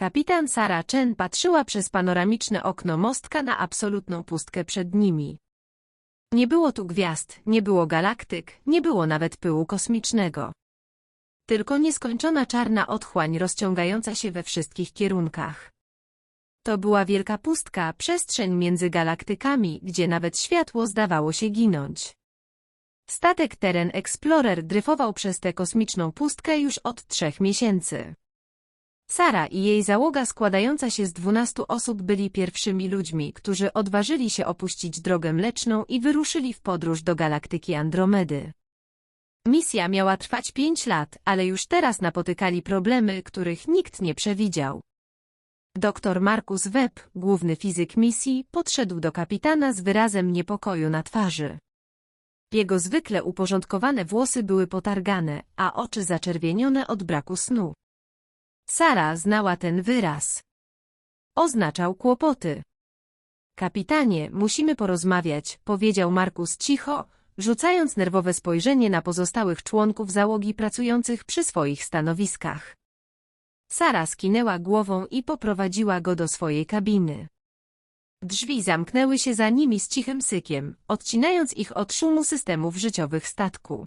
Kapitan Sara Chen patrzyła przez panoramiczne okno mostka na absolutną pustkę przed nimi. Nie było tu gwiazd, nie było galaktyk, nie było nawet pyłu kosmicznego. Tylko nieskończona czarna otchłań rozciągająca się we wszystkich kierunkach. To była wielka pustka, przestrzeń między galaktykami, gdzie nawet światło zdawało się ginąć. Statek Terran Explorer dryfował przez tę kosmiczną pustkę już od trzech miesięcy. Sara i jej załoga składająca się z dwunastu osób byli pierwszymi ludźmi, którzy odważyli się opuścić drogę mleczną i wyruszyli w podróż do galaktyki Andromedy. Misja miała trwać pięć lat, ale już teraz napotykali problemy, których nikt nie przewidział. Doktor Markus Webb, główny fizyk misji, podszedł do kapitana z wyrazem niepokoju na twarzy. Jego zwykle uporządkowane włosy były potargane, a oczy zaczerwienione od braku snu. Sara znała ten wyraz. Oznaczał kłopoty. Kapitanie, musimy porozmawiać, powiedział Markus cicho, rzucając nerwowe spojrzenie na pozostałych członków załogi pracujących przy swoich stanowiskach. Sara skinęła głową i poprowadziła go do swojej kabiny. Drzwi zamknęły się za nimi z cichym sykiem, odcinając ich od szumu systemów życiowych statku.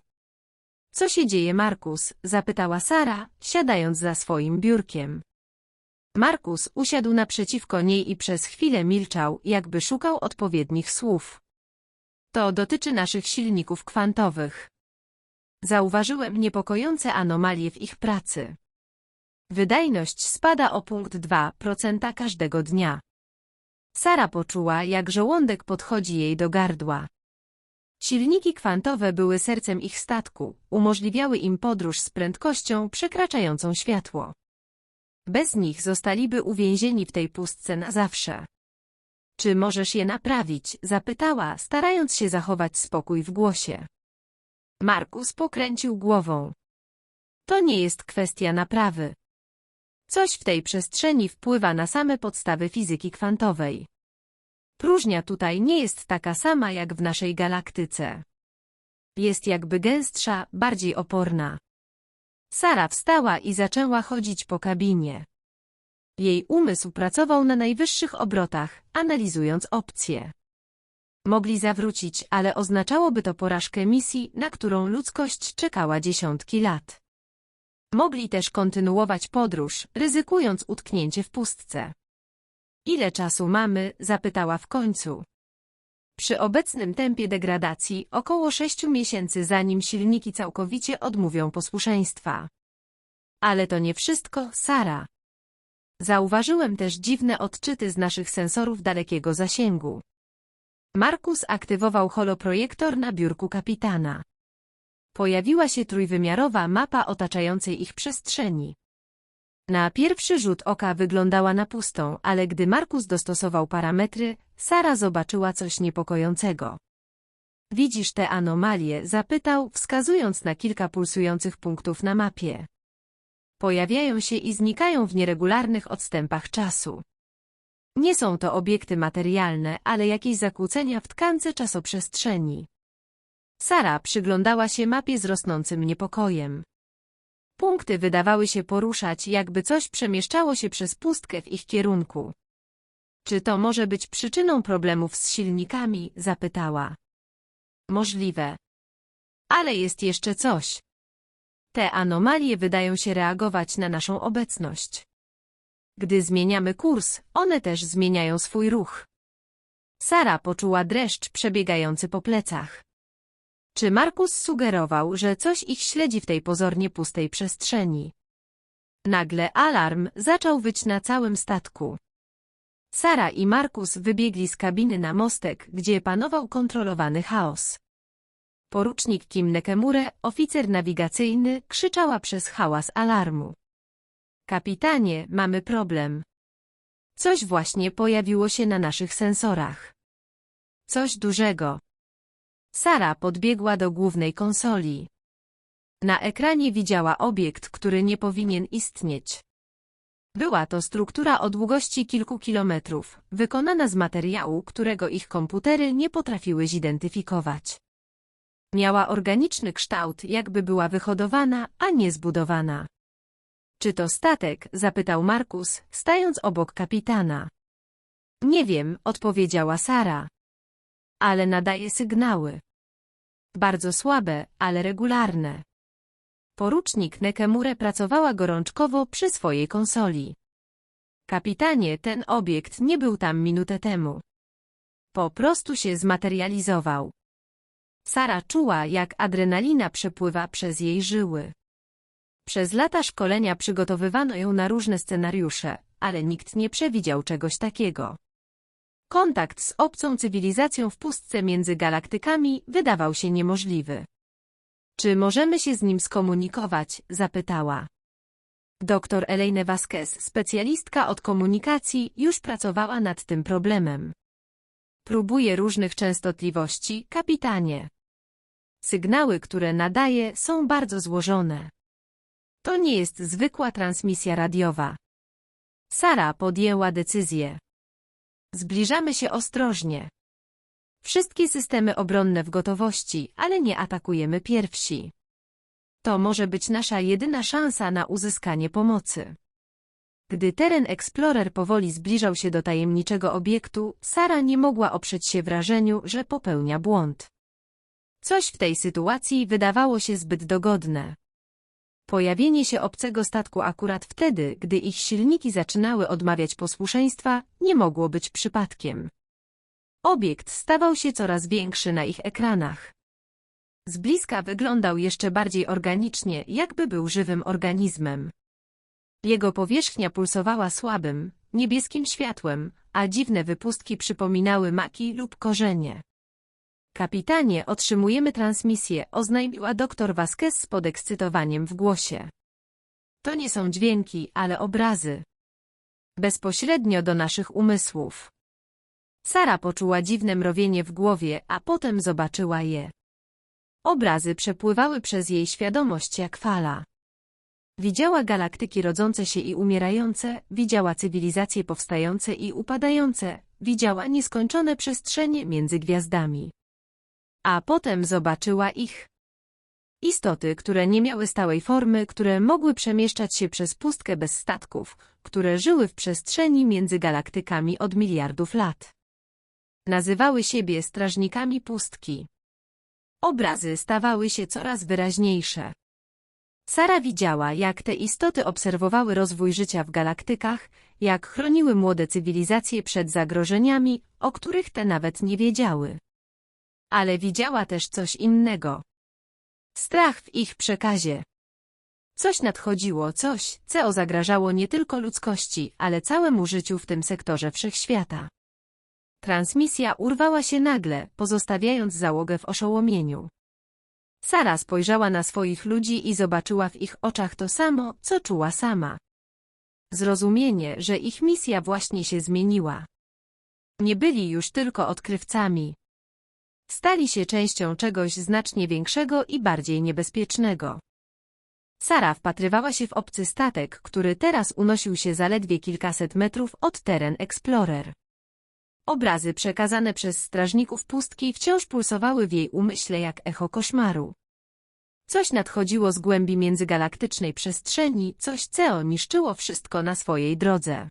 Co się dzieje, Markus? zapytała Sara, siadając za swoim biurkiem. Markus usiadł naprzeciwko niej i przez chwilę milczał, jakby szukał odpowiednich słów. To dotyczy naszych silników kwantowych. Zauważyłem niepokojące anomalie w ich pracy. Wydajność spada o punkt 2% każdego dnia. Sara poczuła, jak żołądek podchodzi jej do gardła. Silniki kwantowe były sercem ich statku, umożliwiały im podróż z prędkością przekraczającą światło. Bez nich zostaliby uwięzieni w tej pustce na zawsze. Czy możesz je naprawić? zapytała, starając się zachować spokój w głosie. Markus pokręcił głową. To nie jest kwestia naprawy. Coś w tej przestrzeni wpływa na same podstawy fizyki kwantowej. Próżnia tutaj nie jest taka sama jak w naszej galaktyce. Jest jakby gęstsza, bardziej oporna. Sara wstała i zaczęła chodzić po kabinie. Jej umysł pracował na najwyższych obrotach, analizując opcje. Mogli zawrócić, ale oznaczałoby to porażkę misji, na którą ludzkość czekała dziesiątki lat. Mogli też kontynuować podróż, ryzykując utknięcie w pustce. Ile czasu mamy? zapytała w końcu. Przy obecnym tempie degradacji około sześciu miesięcy zanim silniki całkowicie odmówią posłuszeństwa. Ale to nie wszystko, Sara. Zauważyłem też dziwne odczyty z naszych sensorów dalekiego zasięgu. Markus aktywował holoprojektor na biurku kapitana. Pojawiła się trójwymiarowa mapa otaczającej ich przestrzeni. Na pierwszy rzut oka wyglądała na pustą, ale gdy Markus dostosował parametry, Sara zobaczyła coś niepokojącego. Widzisz te anomalie? zapytał, wskazując na kilka pulsujących punktów na mapie. Pojawiają się i znikają w nieregularnych odstępach czasu. Nie są to obiekty materialne, ale jakieś zakłócenia w tkance czasoprzestrzeni. Sara przyglądała się mapie z rosnącym niepokojem. Punkty wydawały się poruszać, jakby coś przemieszczało się przez pustkę w ich kierunku. Czy to może być przyczyną problemów z silnikami? zapytała. Możliwe. Ale jest jeszcze coś. Te anomalie wydają się reagować na naszą obecność. Gdy zmieniamy kurs, one też zmieniają swój ruch. Sara poczuła dreszcz przebiegający po plecach. Czy Markus sugerował, że coś ich śledzi w tej pozornie pustej przestrzeni? Nagle alarm zaczął wyć na całym statku. Sara i Markus wybiegli z kabiny na mostek, gdzie panował kontrolowany chaos. Porucznik Kim Nekemure, oficer nawigacyjny, krzyczała przez hałas alarmu. Kapitanie, mamy problem. Coś właśnie pojawiło się na naszych sensorach. Coś dużego. Sara podbiegła do głównej konsoli. Na ekranie widziała obiekt, który nie powinien istnieć. Była to struktura o długości kilku kilometrów, wykonana z materiału, którego ich komputery nie potrafiły zidentyfikować. Miała organiczny kształt, jakby była wyhodowana, a nie zbudowana. Czy to statek? zapytał Markus, stając obok kapitana. Nie wiem, odpowiedziała Sara. Ale nadaje sygnały. Bardzo słabe, ale regularne. Porucznik Nekemure pracowała gorączkowo przy swojej konsoli. Kapitanie, ten obiekt nie był tam minutę temu. Po prostu się zmaterializował. Sara czuła, jak adrenalina przepływa przez jej żyły. Przez lata szkolenia przygotowywano ją na różne scenariusze, ale nikt nie przewidział czegoś takiego. Kontakt z obcą cywilizacją w pustce między galaktykami wydawał się niemożliwy. Czy możemy się z nim skomunikować? zapytała. Doktor Elaine Vasquez, specjalistka od komunikacji, już pracowała nad tym problemem. Próbuje różnych częstotliwości, kapitanie. Sygnały, które nadaje, są bardzo złożone. To nie jest zwykła transmisja radiowa. Sara podjęła decyzję. Zbliżamy się ostrożnie. Wszystkie systemy obronne w gotowości, ale nie atakujemy pierwsi. To może być nasza jedyna szansa na uzyskanie pomocy. Gdy teren Explorer powoli zbliżał się do tajemniczego obiektu, Sara nie mogła oprzeć się wrażeniu, że popełnia błąd. Coś w tej sytuacji wydawało się zbyt dogodne. Pojawienie się obcego statku akurat wtedy, gdy ich silniki zaczynały odmawiać posłuszeństwa, nie mogło być przypadkiem. Obiekt stawał się coraz większy na ich ekranach. Z bliska wyglądał jeszcze bardziej organicznie, jakby był żywym organizmem. Jego powierzchnia pulsowała słabym, niebieskim światłem, a dziwne wypustki przypominały maki lub korzenie. Kapitanie, otrzymujemy transmisję, oznajmiła doktor Vasquez z podekscytowaniem w głosie. To nie są dźwięki, ale obrazy. Bezpośrednio do naszych umysłów. Sara poczuła dziwne mrowienie w głowie, a potem zobaczyła je. Obrazy przepływały przez jej świadomość jak fala. Widziała galaktyki rodzące się i umierające, widziała cywilizacje powstające i upadające, widziała nieskończone przestrzenie między gwiazdami. A potem zobaczyła ich. Istoty, które nie miały stałej formy, które mogły przemieszczać się przez pustkę bez statków, które żyły w przestrzeni między galaktykami od miliardów lat. Nazywały siebie strażnikami pustki. Obrazy stawały się coraz wyraźniejsze. Sara widziała, jak te istoty obserwowały rozwój życia w galaktykach, jak chroniły młode cywilizacje przed zagrożeniami, o których te nawet nie wiedziały. Ale widziała też coś innego. Strach w ich przekazie. Coś nadchodziło, coś, co zagrażało nie tylko ludzkości, ale całemu życiu w tym sektorze wszechświata. Transmisja urwała się nagle, pozostawiając załogę w oszołomieniu. Sara spojrzała na swoich ludzi i zobaczyła w ich oczach to samo, co czuła sama. Zrozumienie, że ich misja właśnie się zmieniła. Nie byli już tylko odkrywcami. Stali się częścią czegoś znacznie większego i bardziej niebezpiecznego. Sara wpatrywała się w obcy statek, który teraz unosił się zaledwie kilkaset metrów od teren Explorer. Obrazy przekazane przez strażników pustki wciąż pulsowały w jej umyśle jak echo koszmaru. Coś nadchodziło z głębi międzygalaktycznej przestrzeni, coś co niszczyło wszystko na swojej drodze.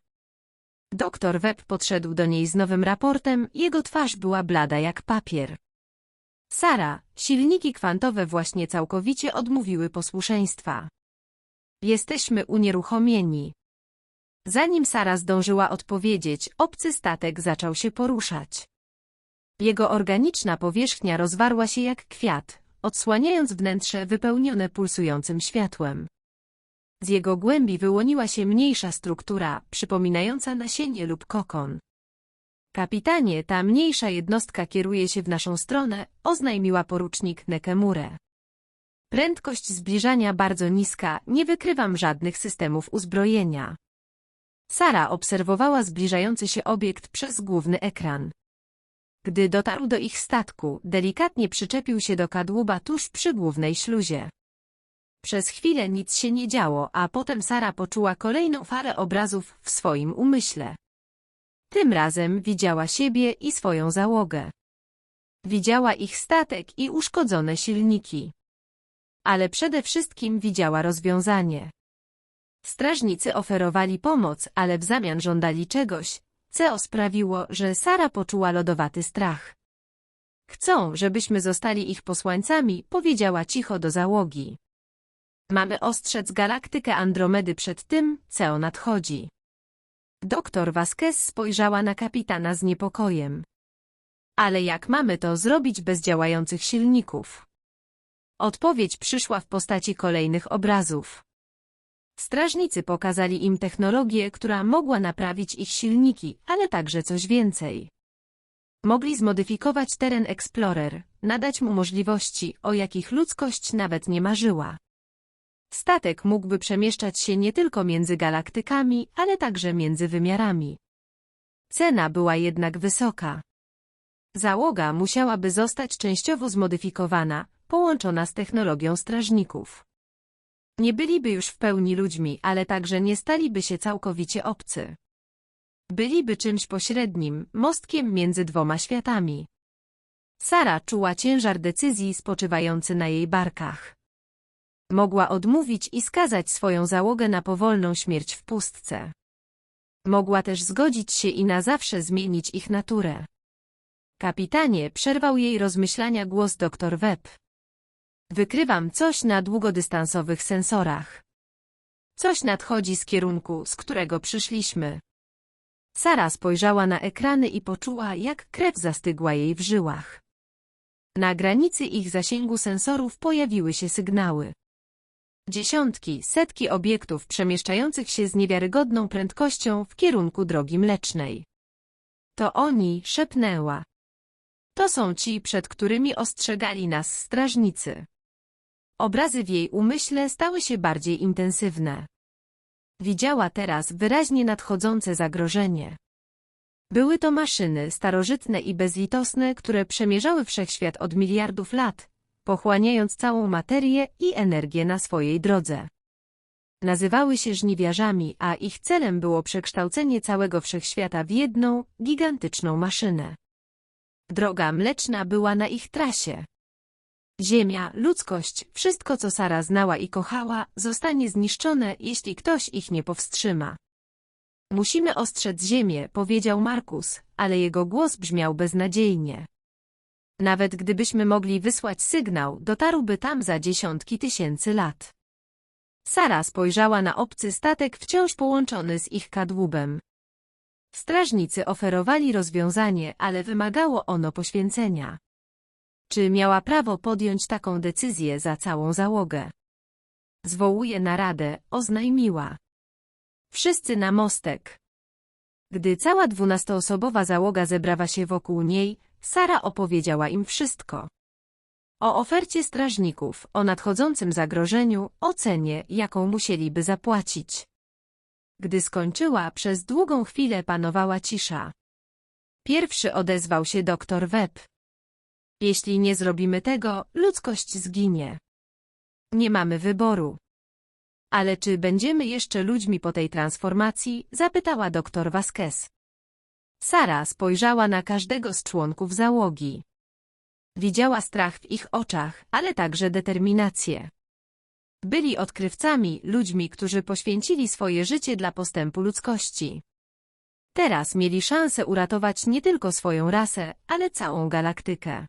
Doktor Webb podszedł do niej z nowym raportem, jego twarz była blada jak papier. Sara, silniki kwantowe właśnie całkowicie odmówiły posłuszeństwa. Jesteśmy unieruchomieni. Zanim Sara zdążyła odpowiedzieć, obcy statek zaczął się poruszać. Jego organiczna powierzchnia rozwarła się jak kwiat, odsłaniając wnętrze wypełnione pulsującym światłem. Z jego głębi wyłoniła się mniejsza struktura, przypominająca nasienie lub kokon. Kapitanie, ta mniejsza jednostka kieruje się w naszą stronę, oznajmiła porucznik Nekemure. Prędkość zbliżania bardzo niska, nie wykrywam żadnych systemów uzbrojenia. Sara obserwowała zbliżający się obiekt przez główny ekran. Gdy dotarł do ich statku, delikatnie przyczepił się do kadłuba tuż przy głównej śluzie. Przez chwilę nic się nie działo, a potem Sara poczuła kolejną falę obrazów w swoim umyśle. Tym razem widziała siebie i swoją załogę. Widziała ich statek i uszkodzone silniki. Ale przede wszystkim widziała rozwiązanie. Strażnicy oferowali pomoc, ale w zamian żądali czegoś, co sprawiło, że Sara poczuła lodowaty strach. Chcą, żebyśmy zostali ich posłańcami, powiedziała cicho do załogi. Mamy ostrzec galaktykę Andromedy przed tym, co nadchodzi. Doktor Vasquez spojrzała na kapitana z niepokojem. Ale jak mamy to zrobić bez działających silników? Odpowiedź przyszła w postaci kolejnych obrazów. Strażnicy pokazali im technologię, która mogła naprawić ich silniki, ale także coś więcej. Mogli zmodyfikować teren Explorer, nadać mu możliwości, o jakich ludzkość nawet nie marzyła. Statek mógłby przemieszczać się nie tylko między galaktykami, ale także między wymiarami. Cena była jednak wysoka. Załoga musiałaby zostać częściowo zmodyfikowana, połączona z technologią strażników. Nie byliby już w pełni ludźmi, ale także nie staliby się całkowicie obcy. Byliby czymś pośrednim, mostkiem między dwoma światami. Sara czuła ciężar decyzji spoczywający na jej barkach. Mogła odmówić i skazać swoją załogę na powolną śmierć w pustce. Mogła też zgodzić się i na zawsze zmienić ich naturę. Kapitanie, przerwał jej rozmyślania głos dr Webb. Wykrywam coś na długodystansowych sensorach. Coś nadchodzi z kierunku, z którego przyszliśmy. Sara spojrzała na ekrany i poczuła, jak krew zastygła jej w żyłach. Na granicy ich zasięgu sensorów pojawiły się sygnały. Dziesiątki, setki obiektów przemieszczających się z niewiarygodną prędkością w kierunku drogi mlecznej. To oni, szepnęła. To są ci, przed którymi ostrzegali nas strażnicy. Obrazy w jej umyśle stały się bardziej intensywne. Widziała teraz wyraźnie nadchodzące zagrożenie. Były to maszyny starożytne i bezlitosne, które przemierzały wszechświat od miliardów lat, pochłaniając całą materię i energię na swojej drodze. Nazywały się żniwiarzami, a ich celem było przekształcenie całego wszechświata w jedną, gigantyczną maszynę. Droga mleczna była na ich trasie. Ziemia, ludzkość, wszystko co Sara znała i kochała, zostanie zniszczone, jeśli ktoś ich nie powstrzyma. Musimy ostrzec ziemię, powiedział Markus, ale jego głos brzmiał beznadziejnie. Nawet gdybyśmy mogli wysłać sygnał, dotarłby tam za dziesiątki tysięcy lat. Sara spojrzała na obcy statek wciąż połączony z ich kadłubem. Strażnicy oferowali rozwiązanie, ale wymagało ono poświęcenia. Czy miała prawo podjąć taką decyzję za całą załogę? Zwołuje naradę, oznajmiła. Wszyscy na mostek. Gdy cała dwunastoosobowa załoga zebrała się wokół niej, Sara opowiedziała im wszystko. O ofercie strażników, o nadchodzącym zagrożeniu, o cenie, jaką musieliby zapłacić. Gdy skończyła, przez długą chwilę panowała cisza. Pierwszy odezwał się doktor Webb. Jeśli nie zrobimy tego, ludzkość zginie. Nie mamy wyboru. Ale czy będziemy jeszcze ludźmi po tej transformacji? Zapytała doktor Vasquez. Sara spojrzała na każdego z członków załogi. Widziała strach w ich oczach, ale także determinację. Byli odkrywcami, ludźmi, którzy poświęcili swoje życie dla postępu ludzkości. Teraz mieli szansę uratować nie tylko swoją rasę, ale całą galaktykę.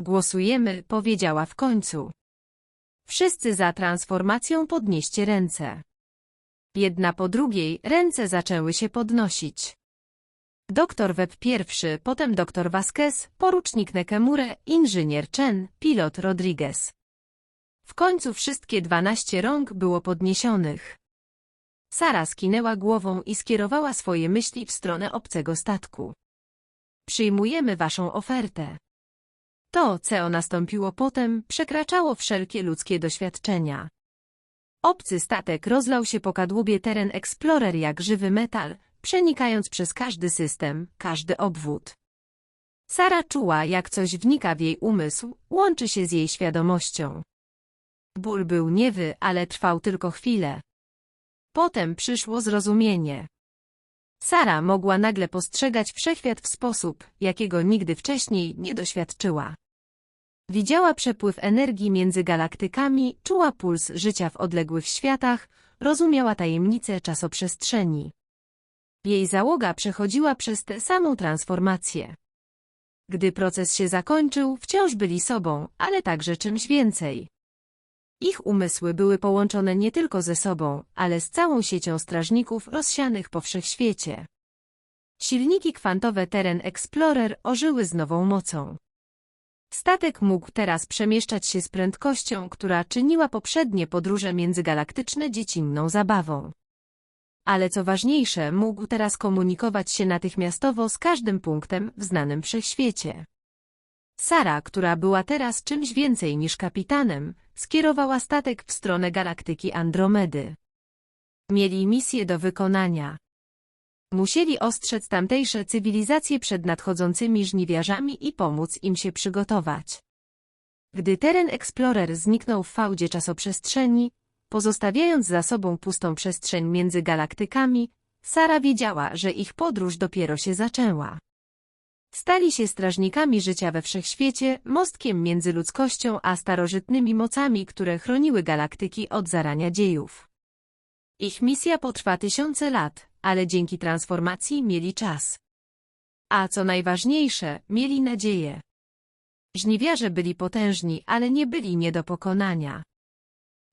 Głosujemy, powiedziała w końcu. Wszyscy za transformacją podnieście ręce. Jedna po drugiej ręce zaczęły się podnosić. Doktor Webb pierwszy, potem doktor Vasquez, porucznik Nekemure, inżynier Chen, pilot Rodriguez. W końcu wszystkie dwanaście rąk było podniesionych. Sara skinęła głową i skierowała swoje myśli w stronę obcego statku. Przyjmujemy waszą ofertę. To, co nastąpiło potem, przekraczało wszelkie ludzkie doświadczenia. Obcy statek rozlał się po kadłubie teren Explorer jak żywy metal, przenikając przez każdy system, każdy obwód. Sara czuła, jak coś wnika w jej umysł, łączy się z jej świadomością. Ból był niewy, ale trwał tylko chwilę. Potem przyszło zrozumienie. Sara mogła nagle postrzegać wszechświat w sposób, jakiego nigdy wcześniej nie doświadczyła. Widziała przepływ energii między galaktykami, czuła puls życia w odległych światach, rozumiała tajemnicę czasoprzestrzeni. Jej załoga przechodziła przez tę samą transformację. Gdy proces się zakończył, wciąż byli sobą, ale także czymś więcej. Ich umysły były połączone nie tylko ze sobą, ale z całą siecią strażników rozsianych po wszechświecie. Silniki kwantowe Terran Explorer ożyły z nową mocą. Statek mógł teraz przemieszczać się z prędkością, która czyniła poprzednie podróże międzygalaktyczne dziecinną zabawą. Ale co ważniejsze, mógł teraz komunikować się natychmiastowo z każdym punktem w znanym wszechświecie. Sara, która była teraz czymś więcej niż kapitanem, skierowała statek w stronę galaktyki Andromedy. Mieli misję do wykonania. Musieli ostrzec tamtejsze cywilizacje przed nadchodzącymi żniwiarzami i pomóc im się przygotować. Gdy teren Explorer zniknął w fałdzie czasoprzestrzeni, pozostawiając za sobą pustą przestrzeń między galaktykami, Sara wiedziała, że ich podróż dopiero się zaczęła. Stali się strażnikami życia we wszechświecie, mostkiem między ludzkością a starożytnymi mocami, które chroniły galaktyki od zarania dziejów. Ich misja potrwa tysiące lat, ale dzięki transformacji mieli czas. A co najważniejsze, mieli nadzieję. Żniwiarze byli potężni, ale nie byli nie do pokonania.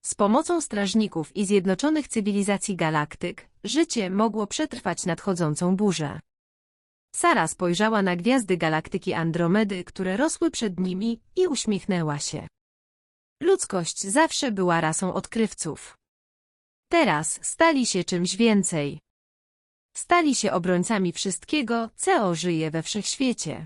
Z pomocą strażników i zjednoczonych cywilizacji galaktyk, życie mogło przetrwać nadchodzącą burzę. Sara spojrzała na gwiazdy galaktyki Andromedy, które rosły przed nimi i uśmiechnęła się. Ludzkość zawsze była rasą odkrywców. Teraz stali się czymś więcej. Stali się obrońcami wszystkiego, co żyje we wszechświecie.